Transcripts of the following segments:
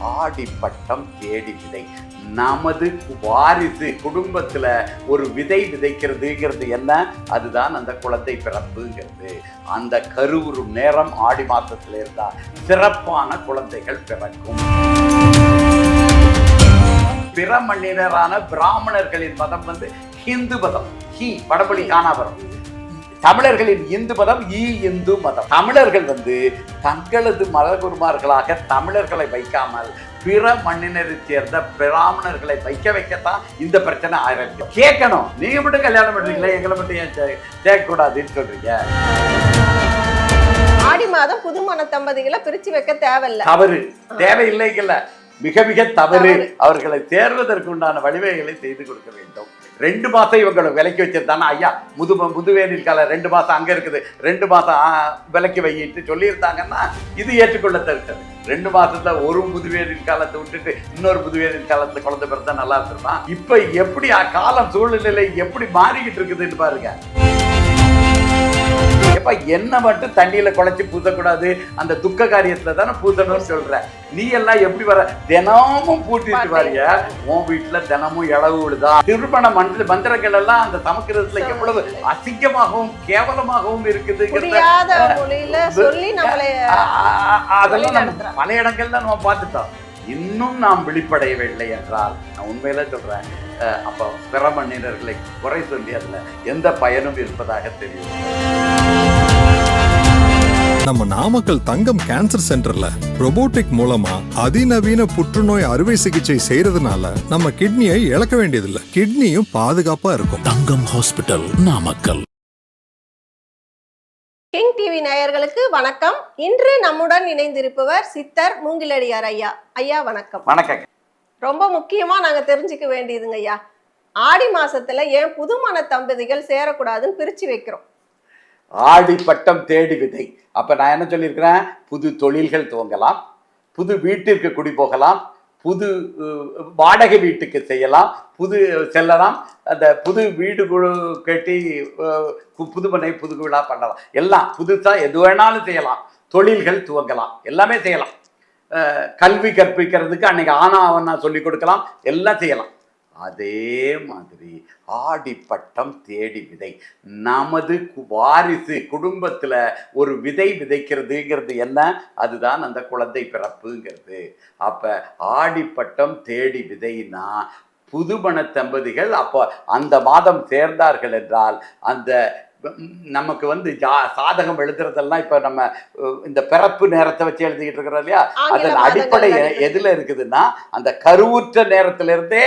ஆடிப்பட்டம் தேடி விதை. நமது வாரிசு குடும்பத்தில் ஒரு விதை விதைக்கிறதுங்கிறது என்ன? அதுதான் அந்த குழந்தை பிறப்புங்கிறது. அந்த கருவுறும் நேரம் ஆடி மாதத்தில் இருந்தால் சிறப்பான குழந்தைகள் பிறக்கும். பிற மன்னினரான பிராமணர்களின் மதம் வந்து ஹிந்து மதம். ஹி வடமொழி காணாபுரம் தமிழர்களின் இந்து மதம் ஈ இந்து மதம். தமிழர்கள் வந்து தங்களது மதகுருமார்களாக தமிழர்களை வைக்காமல் பிற மண்ணினரை சேர்ந்த பிராமணர்களை வைக்க வைக்கத்தான் இந்த பிரச்சனை ஆரம்பிக்கும் கேட்கணும். நீங்க மட்டும் கல்யாணம் பண்றீங்களா எங்களை மட்டும் ஏன் சேர்க்கக்கூடாதுன்னு சொல்றீங்க? ஆடி மாதம் புதுமண தம்பதிகளை பிரிச்சு வைக்க தேவையில்ல. தவறு. தேவையில்லைங்கல்ல. மிக மிக தவறு. அவர்களை தேர்வதற்கு உண்டான வழிவகைகளை செய்து கொடுக்க வேண்டும். ரெண்டு மாசம் இவங்களை விலைக்கு வச்சிருந்தானா? ஐயா முது முதுவேனில் கால ரெண்டு மாசம் அங்க இருக்குது. ரெண்டு மாசம் ஆ, விலைக்கு வையிட்டு சொல்லியிருந்தாங்கன்னா இது ஏற்றுக்கொள்ள தருக்கிறது ரெண்டு மாசத்துல ஒரு முதுவேனில் காலத்தை விட்டுட்டு இன்னொரு முதுவேனில் காலத்துல குழந்தை பிறந்தா நல்லா இருந்திருமா இப்ப எப்படி காலம் சூழ்நிலை எப்படி மாறிக்கிட்டு இருக்குதுன்னு பாருங்க. எப்ப என்ன மட்டும் தண்ணியில குழைச்சி பூசக்கூடாது? அந்த துக்க காரியத்துல தானே பூசணும்னு சொல்ற. நீ எல்லாம் எப்படி வர? தினமும் பூட்டிட்டு வரிய? உன் வீட்டுல தினமும் இளவு விழுதா? திருமண மந்திர மந்திரங்கள் எல்லாம் அந்த சமஸ்கிருதத்துல எவ்வளவு அசிங்கமாகவும் கேவலமாகவும் ஆ- அதெல்லாம் நம்ம. பல இடங்கள்ல நம்ம பார்த்துட்டோம். இன்னும் நாம் விழிப்படையவில்லை என்றால் நான் உண்மையில சொல்றேன் அஹ், அப்போ பிற மன்னினர்களை குறை சொல்லி அதுல எந்த பயனும் இருப்பதாக தெரியும். நம்ம நாமக்கல் தங்கம் கேன்சர் சென்டர்ல robotic மூலமா அதிநவீன புற்றுநோய் அறுவை சிகிச்சை செய்யறதுனால நம்ம கிட்னியை இழக்க வேண்டியதில்லை. கிட்னியும் பாதுகாப்பா இருக்கும். Thangam hospital Namakkal. King TV நேயர்களுக்கு வணக்கம். இன்று நம்முடன் இணைந்திருப்பவர் சித்தர் மூங்கிலடியார் ஐயா. ஐயா வணக்கம். வணக்கங்க. ரொம்ப முக்கியமா நாங்க தெரிஞ்சுக்க வேண்டியதுங்க ஐயா. ஆடி மாசத்துல ஏன் புதுமண தம்பதிகள் சேரக்கூடாதுன்னு பிரிச்சு வைக்கிறோம். ஆடி பட்டம் தேடி விதை. அப்ப நான் என்ன சொல்லியிருக்கிறேன்? புது தொழில்கள் துவங்கலாம். புது வீட்டிற்கு குடி போகலாம். புது வாடகை வீட்டுக்கு செய்யலாம். புது செல்லலாம். அந்த புது வீடு குழு கட்டி புதுமனை புது விழா பண்ணலாம். எல்லாம் புதுசாக எது வேணாலும் செய்யலாம். தொழில்கள் துவங்கலாம். எல்லாமே செய்யலாம். கல்வி கற்பிக்கிறதுக்கு அன்னைக்கு ஆனா அவனா சொல்லி கொடுக்கலாம். எல்லாம் செய்யலாம். அதே மாதிரி ஆடிப்பட்டம் தேடி விதை. நமது வாரிசு குடும்பத்தில் ஒரு விதை விதைக்கிறதுங்கிறது என்ன? அதுதான் அந்த குழந்தை பிறப்புங்கிறது. அப்போ ஆடிப்பட்டம் தேடி விதைனா புதுமண தம்பதிகள் அப்போ அந்த மாதம் சேர்ந்தார்கள் என்றால் அந்த நமக்கு வந்து ஜா சாதகம் எழுதுறதெல்லாம் இப்ப நம்ம இந்த பிறப்பு நேரத்தை வச்சு எழுதிக்கிட்டு இருக்கிறோம் இல்லையா? அதன் அடிப்படை எதுல இருக்குதுன்னா அந்த கருவுற்ற நேரத்துல இருந்தே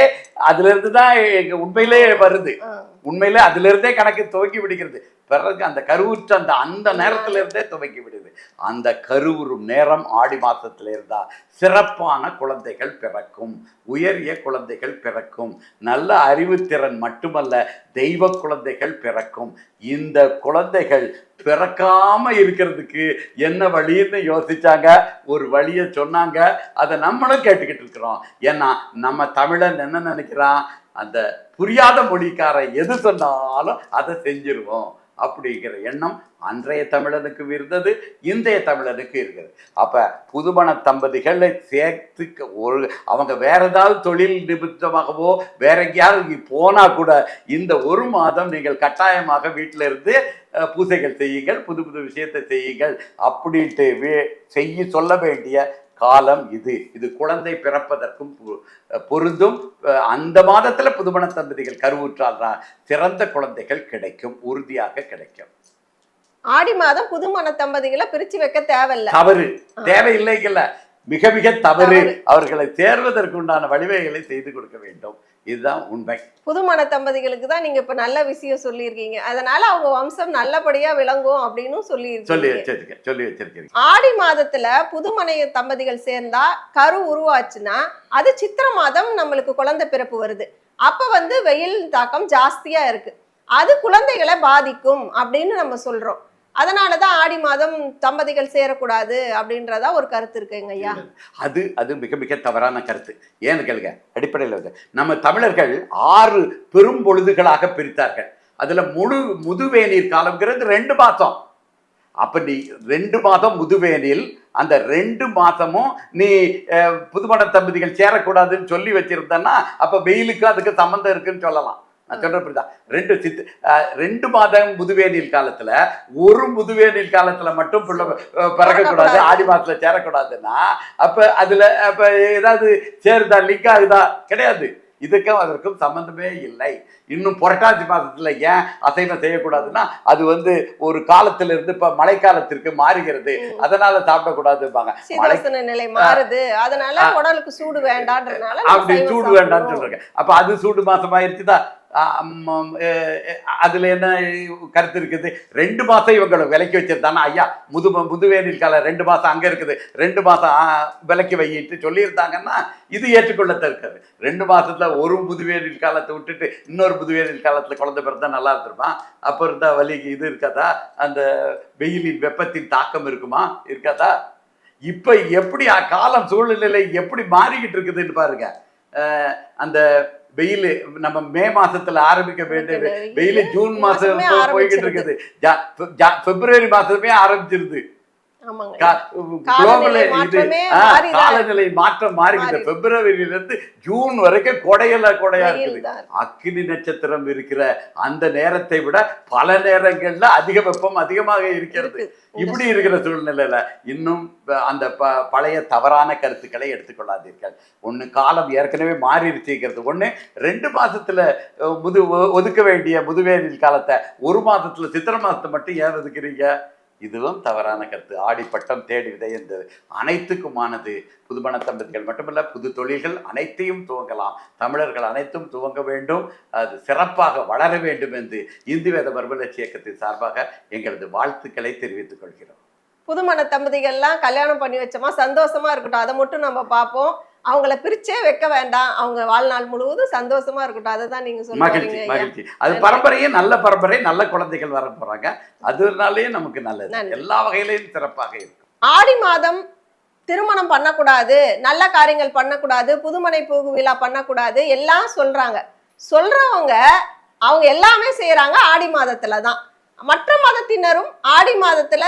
அதுல இருந்து தான் எங்க உண்மையிலே வருது. உண்மையிலே அதுல இருந்தே கணக்கு துவக்கி விடுகிறது. பிறகு அந்த கருவுற்ற அந்த அந்த நேரத்துல இருந்தே துவக்கி விடுது. அந்த கருவுறும் நேரம் ஆடி மாசத்துல இருந்தா சிறப்பான குழந்தைகள் பிறக்கும். உயரிய குழந்தைகள் பிறக்கும். நல்ல அறிவுத்திறன் மட்டுமல்ல தெய்வ குழந்தைகள் பிறக்கும். இந்த குழந்தைகள் பிறக்காம இருக்கிறதுக்கு என்ன வழின்னு யோசிச்சாங்க? ஒரு வழியை சொன்னாங்க. அதை நம்மளும் கேட்டுக்கிட்டு இருக்கிறோம். ஏன்னா நம்ம தமிழன் என்ன நினைக்கிறான்? அந்த புரியாத மொழிக்காரன் எது சொன்னாலும் அதை செஞ்சிருவோம் அப்படிங்கிற எண்ணம் அன்றைய தமிழனுக்கு இருந்தது இன்றைய தமிழனுக்கு இருக்குது. அப்போ புதுமண தம்பதிகளை சேர்த்து ஒரு அவங்க வேற ஏதாவது தொழில் நிமித்தமாகவோ வேற எங்கேயாவது போனால் கூட இந்த ஒரு மாதம் நீங்கள் கட்டாயமாக வீட்டில் இருந்து பூசைகள் செய்யுங்கள் புது புது விஷயத்தை செய்யுங்கள் அப்படின்ட்டு வே- செய்ய சொல்ல வேண்டிய காலம் இது. இது குழந்தை பிறப்பதற்கும் பொருந்தும். அந்த மாதத்துல புதுமண தம்பதிகள் கருவுற்றால் சிறந்த குழந்தைகள் கிடைக்கும் உறுதியாக கிடைக்கும். ஆடி மாதம் புதுமண தம்பதிகளை பிரிச்சு வைக்க தேவையில்ல. தவறு. தேவையில்லைங்கல்ல மிக மிக தவறு. அவர்களை சேர்வதற்கு உண்டான வழிவகைகளை செய்து கொடுக்க வேண்டும். இதுதான் உண்மை. புதுமண தம்பதிகளுக்கு தான் நீங்க இப்ப நல்ல விஷயம் சொல்லியிருக்கீங்க. அதனால அவங்க வம்சம் நல்லபடியா விளங்கும் அப்படின்னு சொல்லி சொல்லி வச்சிருக்கேன். சொல்லி வச்சிருக்கீங்க ஆடி மாதத்துல புதுமனை தம்பதிகள் சேர்ந்தா கரு உருவாச்சுன்னா அது சித்திர மாதம் நம்மளுக்கு குழந்தை பிறப்பு வருது. அப்ப வந்து வெயில் தாக்கம் ஜாஸ்தியா இருக்கு. அது குழந்தைகளை பாதிக்கும் அப்படின்னு நம்ம சொல்றோம். அதனாலதான் ஆடி மாதம் தம்பதிகள் சேரக்கூடாது அப்படின்றதா ஒரு கருத்து இருக்குங்க ஐயா அது அது மிக மிக தவறான கருத்து. ஏன்னு கேளுங்க அடிப்படையில் வந்து நம்ம தமிழர்கள் ஆறு பெரும் பொழுதுகளாக பிரித்தார்கள். அதுல முழு முதுவேநீர் காலம்ங்கிறது ரெண்டு மாதம். அப்ப நீ ரெண்டு மாதம் முதுவேனில் அந்த ரெண்டு மாதமும் நீ புதுமண தம்பதிகள் சேரக்கூடாதுன்னு சொல்லி வச்சிருந்தன்னா அப்ப வெயிலுக்கு அதுக்கு சம்மந்தம் இருக்குன்னு சொல்லலாம். நான் சொல்ற புரியுதா? ரெண்டு சித்து ரெண்டு மாதம் முதுவேனில் காலத்துல ஒரு முதுவேனில் காலத்துல மட்டும் பிள்ளை பிறக்கக்கூடாது. ஆடி மாசத்துல சேரக்கூடாதுன்னா அப்ப அதுல அப்ப ஏதாவது சேருதா லிங்க் ஆகுதா? கிடையாது. இதுக்கும் அதற்கும் சம்பந்தமே இல்லை. இன்னும் புரட்டாசி மாசத்துல ஏன் அசைவம் செய்யக்கூடாதுன்னா அது வந்து ஒரு காலத்துல இருந்து இப்ப மழைக்காலத்திற்கு மாறுகிறது. அதனால சாப்பிடக்கூடாதுப்பாங்க நிலை மாறுது. அதனால உடலுக்கு சூடு வேண்டான்றதுனால அப்படி சூடு வேண்டாம்னு. சொல்றாங்க. அப்ப அது சூடு மாசம் ஆயிருச்சுதா அதில் என்ன கருத்து இருக்குது? ரெண்டு மாதம் இவங்களை விலக்கி வச்சிருந்தானா ஐயா முது முதுவேனில் காலம் ரெண்டு மாதம் அங்கே இருக்குது. ரெண்டு மாதம் விலக்கி வையிட்டு சொல்லியிருந்தாங்கன்னா இது ஏற்றுக்கொள்ளத்த இருக்காது ரெண்டு மாதத்தில் ஒரு முதுவேனில் காலத்தை விட்டுட்டு இன்னொரு முதுவேனில் காலத்தில் குழந்தை பிறந்தா நல்லா இருந்திருப்பான் அப்போ இருந்தால் வலி இது இருக்காதா? அந்த வெயிலின் வெப்பத்தின் தாக்கம் இருக்குமா? இருக்காதா? இப்போ எப்படி காலம் சூழ்நிலை எப்படி மாறிக்கிட்டு இருக்குதுன்னு பாருங்க. அந்த வெயில் நம்ம மே மாசத்துல ஆரம்பிக்க வேண்டியது. வெயில் ஜூன் மாசம் போய்கிட்டு. இருக்குது. பிப்ரவரி மாசமே ஆரம்பிச்சிருது. காலநிலை மாற்றமே ஆ, மாறிதான். காலநிலை மாற்றம் மாறிக்குது மாறி. பிப்ரவரியில இருந்து ஜூன் வரைக்கும் கொடையில கொடையா இருக்குது. தான் அக்கினி நட்சத்திரம் இருக்கிற அந்த நேரத்தை விட பல நேரங்கள்ல அதிக வெப்பம் அதிகமாக இருக்கிறது. இருக்கு. இப்படி இருக்கிற சூழ்நிலையில இன்னும் அந்த ப- பழைய தவறான கருத்துக்களை எடுத்துக்கொள்ளாதீர்கள். ஒண்ணு காலம் ஏற்கனவே மாறிடுச்சுங்கிறது ஒண்ணு ரெண்டு மாசத்துல முது ஒதுக்க வேண்டிய முதுவேலில் காலத்தை ஒரு மாதத்துல சித்திரை மாசத்தை மட்டும் ஏன் ஒதுக்குறீங்க? இதுவும் தவறான கருத்து. ஆடிப்பட்டம் தேடி என்று அனைத்துக்குமானது புதுமண தம்பதிகள் மட்டுமல்ல புது தொழில்கள் அனைத்தையும் துவங்கலாம். தமிழர்கள் அனைத்தும் துவங்க வேண்டும் அது சிறப்பாக வளர வேண்டும் என்று இந்து வேத மர்மலட்சி இயக்கத்தின் சார்பாக எங்களது வாழ்த்துக்களை தெரிவித்துக் கொள்கிறோம். புதுமண தம்பதிகள்லாம் கல்யாணம் பண்ணி வச்சோமா? சந்தோஷமா இருக்கட்டும். அதை மட்டும் நம்ம பார்ப்போம். அவங்கள பிரிச்சே வைக்க வேண்டாம். அவங்க வாழ்நாள் முழுவதும் சந்தோஷமா இருக்கட்டும். அதை தான் நீங்க மகிழ்ச்சி. மகிழ்ச்சி. அது பரம்பரையே நல்ல பரம்பரை நல்ல குழந்தைகள் வர போறாங்க. அதனாலேயே நமக்கு நல்லது. எல்லா வகையிலையும் சிறப்பாக இருக்கும். ஆடி மாதம் திருமணம் பண்ணக்கூடாது நல்ல காரியங்கள் பண்ணக்கூடாது புதுமனை பூகு விழா பண்ணக்கூடாது எல்லாம் சொல்றாங்க. சொல்றவங்க அவங்க எல்லாமே செய்யறாங்க ஆடி மாதத்துல தான். மற்ற மதத்தினரும் ஆடி மாதத்துல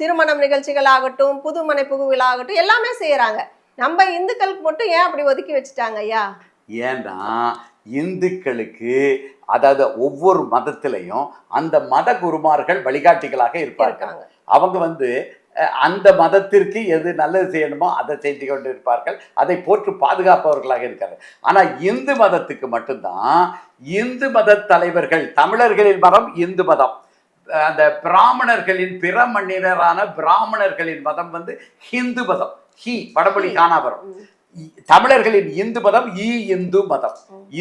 திருமணம் நிகழ்ச்சிகள் ஆகட்டும் புதுமனை புகு விழா ஆகட்டும் எல்லாமே செய்யறாங்க. நம்ம இந்துக்களுக்கு மட்டும் ஏன் அப்படி ஒதுக்கி வச்சுட்டாங்க ஐயா? ஏன்னா இந்துக்களுக்கு அதாவது ஒவ்வொரு மதத்திலையும் அந்த மத குருமார்கள் வழிகாட்டிகளாக இருப்பார்கள். அவங்க வந்து அந்த மதத்திற்கு எது நல்லது செய்யணுமோ அதை செஞ்சு கொண்டு இருப்பார்கள். அதை போற்று பாதுகாப்பவர்களாக இருக்காங்க ஆனா இந்து மதத்துக்கு மட்டும்தான் இந்து மத தலைவர்கள் தமிழர்களின் மதம் இந்து மதம். அந்த பிராமணர்களின் பிற மன்னினரான பிராமணர்களின் மதம் வந்து ஹிந்து மதம். ஹி வடமொழி காணாபுரம் தமிழர்களின் இந்து மதம் ஈ இந்து மதம்.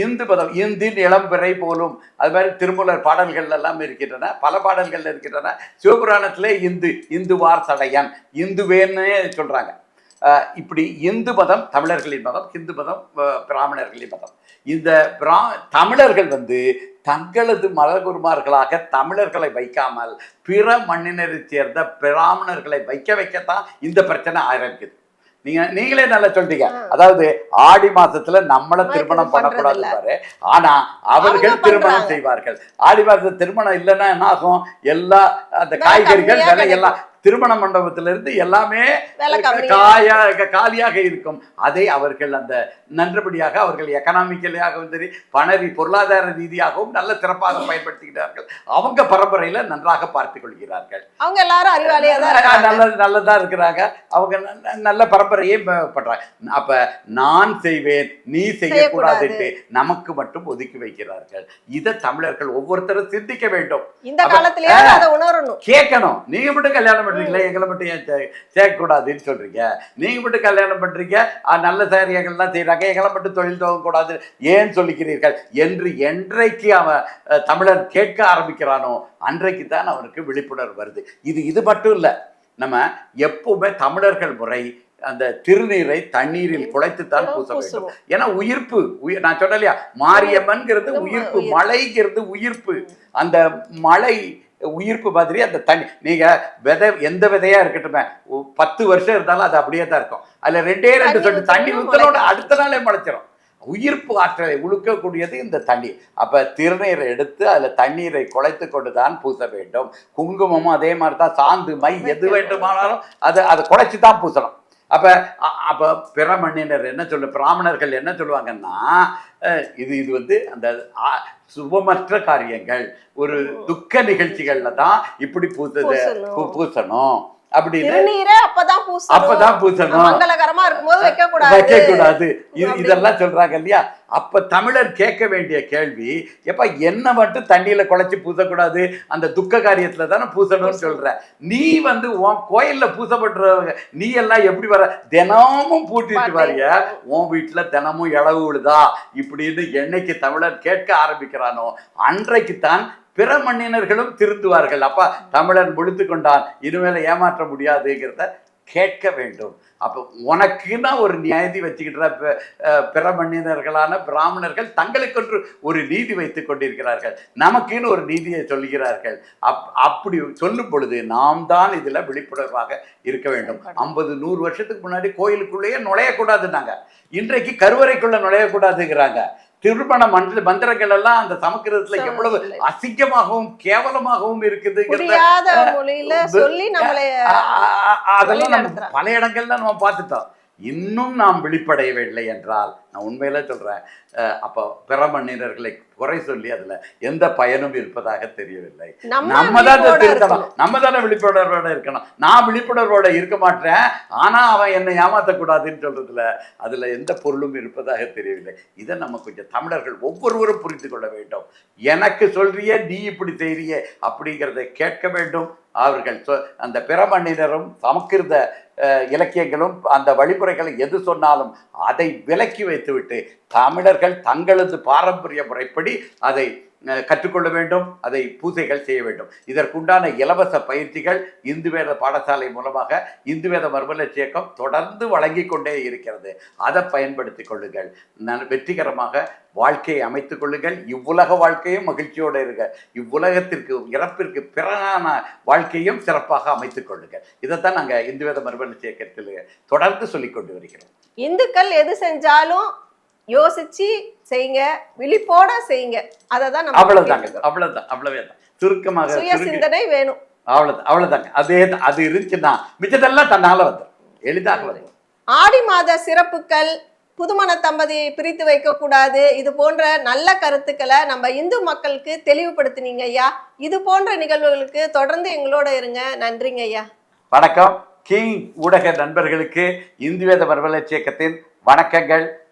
இந்து மதம் இந்தின் இளம்பிறை போலும். அது மாதிரி திருமூலர் பாடல்கள் எல்லாம் இருக்கின்றன. பல பாடல்கள் இருக்கின்றன. சிவபுராணத்திலே இந்து இந்துவார் சடையன் இந்துவேன்னு சொல்றாங்க. இப்படி இந்து மதம் தமிழர்களின் மதம் ஹிந்து மதம் பிராமணர்களின் மதம். இந்த பிரா தமிழர்கள் வந்து தங்களது மதகுருமார்களாக தமிழர்களை வைக்காமல் பிற மண்ணினரை சேர்ந்த பிராமணர்களை வைக்க வைக்கத்தான் இந்த பிரச்சனை ஆரம்பிக்குது. நீங்க நீங்களே நல்லா சொல்றீங்க ஆ. அதாவது ஆடி மாசத்துல நம்மள திருமணம் பண்ணக்கூடாது. பாரு ஆனா அவர்கள் திருமணம். செய்வார்கள் ஆடி மாசத்துல திருமணம் இல்லைன்னா என்ன ஆகும் எல்லா அந்த காய்கறிகள் விலை எல்லாம் திருமண மண்டபத்துல இருந்து எல்லாமே காயாக காலியாக இருக்கும். அதை அவர்கள் அந்த நன்றபடியாக அவர்கள் எக்கனாமிக்கலியாகவும் சரி பணரி பொருளாதார ரீதியாகவும் நல்ல சிறப்பாக பயன்படுத்துகிறார்கள். அவங்க பரம்பரையில நன்றாக பார்த்துக் கொள்கிறார்கள். அவங்க எல்லாரும் அறிவாளியா தான் நல்ல நல்லதா இருக்கிறாங்க. அவங்க நல்ல- பரம்பரையே பண்றாங்க. அப்ப நான் செய்வேன் நீ செய்யக்கூடாதுட்டு நமக்கு மட்டும் ஒதுக்கி வைக்கிறார்கள். இதை தமிழர்கள் ஒவ்வொருத்தரும் சிந்திக்க வேண்டும். இந்த காலத்திலேயே அதை உணரணும். கேட்கணும். நீங்க மட்டும் கல்யாணம் பண்றீங்களா எங்களை மட்டும் ஏன் சே- சேர்க்கக்கூடாதுன்னு சொல்றீங்க. நீங்க மட்டும் கல்யாணம் பண்றீங்க. நல்ல காரியங்கள்லாம் செய்றாங்க? எங்களை மட்டும் தொழில் துவங்கக்கூடாது. ஏன் சொல்லிக்கிறீர்கள்? என்று என்றைக்கு அவன் அஹ், தமிழன் கேட்க ஆரம்பிக்கிறானோ அன்றைக்கு தான் அவனுக்கு விழிப்புணர்வு வருது. இது இது மட்டும் இல்லை. நம்ம எப்பவுமே தமிழர்கள் முறை அந்த திருநீரை தண்ணீரில் குழைத்துத்தான் பூச வேண்டும். ஏன்னா உயிர்ப்பு உயிர் நான் சொன்னேன் இல்லையா? மாரியம்மன்கிறது உயிர்ப்பு உயிர். மழைங்கிறது உயிர்ப்பு. அந்த மழை உயிர்ப்பு மாதிரி அந்த தண்ணி. நீங்க விதை எந்த விதையா இருக்கட்டுமே பத்து வருஷம் இருந்தாலும் அது அப்படியே தான் இருக்கும். அதுல ரெண்டே ரெண்டு தண்ணி சொட்டு தண்ணி முளைக்கும். அடுத்த நாளே முளைச்சிரும். உயிர்ப்பு ஆற்றலை உழுக்கக்கூடியது இந்த தண்ணீர் அப்போ திருநீரை எடுத்து அதில் தண்ணீரை குழைத்து கொண்டு தான் பூச வேண்டும். குங்குமமும் அதே மாதிரி தான் சாந்து மை எது வேண்டுமானாலும் அதை அதை குழைச்சி தான் பூசணும். அப்போ அப்போ பிற மண்ணினர் என்ன சொல்லு பிராமணர்கள் என்ன சொல்லுவாங்கன்னா இது இது வந்து அந்த சுபமற்ற காரியங்கள். ஒரு துக்க நிகழ்ச்சிகள்ல தான் இப்படி பூசது பூசணும். அப்படின்னு அப்பதான் பூசணும். அப்பதான் பூசணும். மங்களகரமா இருக்கும்போது வைக்க கூடாது வைக்க கூடாது. இதெல்லாம் சொல்றாங்க இல்லையா? அப்ப தமிழர் கேட்க வேண்டிய கேள்வி எப்ப என்ன மட்டும் தண்ணியில குழைச்சி பூசக்கூடாது? அந்த துக்க காரியத்துல தானே பூசணும்னு சொல்ற. நீ வந்து உன் கோயில்ல பூசப்படுறவங்க நீ எல்லாம் எப்படி வர? தினமும் பூட்டிட்டு வரிய? உன் வீட்டுல தினமும் இளவு விழுதா? இப்படின்னு என்னைக்கு தமிழர் கேட்க ஆரம்பிக்கிறானோ அன்றைக்கு தான் பிற மண்ணினர்களும் திருந்துவார்கள். அப்பா தமிழன் முழித்து கொண்டான். இனிமேல ஏமாற்ற முடியாதுங்கிறத கேட்க வேண்டும். அப்போ உனக்குன்னா ஒரு நியாயதி வச்சுக்கிட்ட பிற மண்ணினர்களான பிராமணர்கள் தங்களுக்கொன்று ஒரு நீதி வைத்து கொண்டிருக்கிறார்கள். நமக்குன்னு ஒரு நீதியை சொல்கிறார்கள். அப் அப்படி சொல்லும் பொழுது நாம் தான் இதில் விழிப்புணர்வாக இருக்க வேண்டும். ஐம்பது நூறு வருஷத்துக்கு முன்னாடி கோயிலுக்குள்ளேயே நுழையக்கூடாதுன்னாங்க. இன்றைக்கு கருவறைக்குள்ள நுழையக்கூடாதுங்கிறாங்க. திருமண மந்திர மந்திரங்கள் எல்லாம் அந்த சமஸ்கிருதத்துல எவ்வளவு அசிங்கமாகவும் கேவலமாகவும் இருக்குதுங்கிறத சொல்லி அதெல்லாம் நம்ம. பல இடங்கள்ல நம்ம பார்த்துட்டோம் இன்னும் நாம் விழிப்படையவில்லை என்றால் நான் உண்மையில சொல்றேன் அஹ், அப்போ பிற மண்ணினர்களை குறை சொல்லி அதுல எந்த பயனும் இருப்பதாக தெரியவில்லை. நம்ம தான் திருத்தணும். நம்ம தானே விழிப்புணர்வோட இருக்கணும். நான் விழிப்புணர்வோட இருக்க மாட்டேன் ஆனா அவன் என்னை ஏமாத்தக்கூடாதுன்னு சொல்றதுல அதுல எந்த பொருளும் இருப்பதாக தெரியவில்லை. இதை நம்ம கொஞ்சம் தமிழர்கள் ஒவ்வொருவரும் புரிந்து கொள்ள வேண்டும். எனக்கு சொல்றிய நீ இப்படி செய்றியே அப்படிங்கிறதை கேட்க வேண்டும். அவர்கள் சொ- அந்த பிற மண்ணினரும் சமஸ்கிருத இலக்கியங்களும் அந்த வழிமுறைகளை எது சொன்னாலும் அதை விலக்கி வைத்துவிட்டு தமிழர்கள் தங்களது பாரம்பரிய முறைப்படி அதை கற்றுக்கொள்ள வேண்டும் அதை பூஜைகள் செய்ய வேண்டும். இதற்குண்டான இலவச பயிற்சிகள் இந்து வேத பாடசாலை மூலமாக இந்து வேத மறுமலர்ச்சி இயக்கம் தொடர்ந்து வழங்கி கொண்டே இருக்கிறது. அதை பயன்படுத்திக் கொள்ளுங்கள். நன் வெற்றிகரமாக வாழ்க்கையை அமைத்துக் கொள்ளுங்கள். இவ்வுலக வாழ்க்கையும் மகிழ்ச்சியோடு இருக்க இவ்வுலகத்திற்கு இறப்பிற்கு பிறகான வாழ்க்கையும் சிறப்பாக அமைத்துக் கொள்ளுங்கள். இதைத்தான் நாங்கள் இந்து வேத மறுமலர்ச்சி இயக்கத்தில் தொடர்ந்து சொல்லிக் கொண்டு வருகிறோம். இந்துக்கள் எது செஞ்சாலும் யோசிச்சு செய்யுங்க விழிப்போட செய்யுங்க அதை தான் நம்ம அவ்வளவுதாங்க. அவ்வளவுதான் அவ்வளவே தான் சுருக்கமாக சுய சிந்தனை வேணும். அவ்வளவுதான் அவ்வளவுதாங்க. அதே. அது இருந்துச்சுன்னா மிச்சதெல்லாம் தன்னால வந்துடும் எளிதாக வந்துடும் ஆடி மாத சிறப்புகள் புதுமண தம்பதியை பிரித்து வைக்க கூடாது இது போன்ற நல்ல கருத்துக்களை நம்ம இந்து மக்களுக்கு தெளிவுபடுத்தினீங்க ஐயா. இது போன்ற நிகழ்வுகளுக்கு தொடர்ந்து எங்களோட இருங்க. நன்றிங்க ஐயா. வணக்கம். கிங் ஊடக நண்பர்களுக்கு இந்து வேத மறுமலர்ச்சி இயக்கத்தின் வணக்கங்கள்.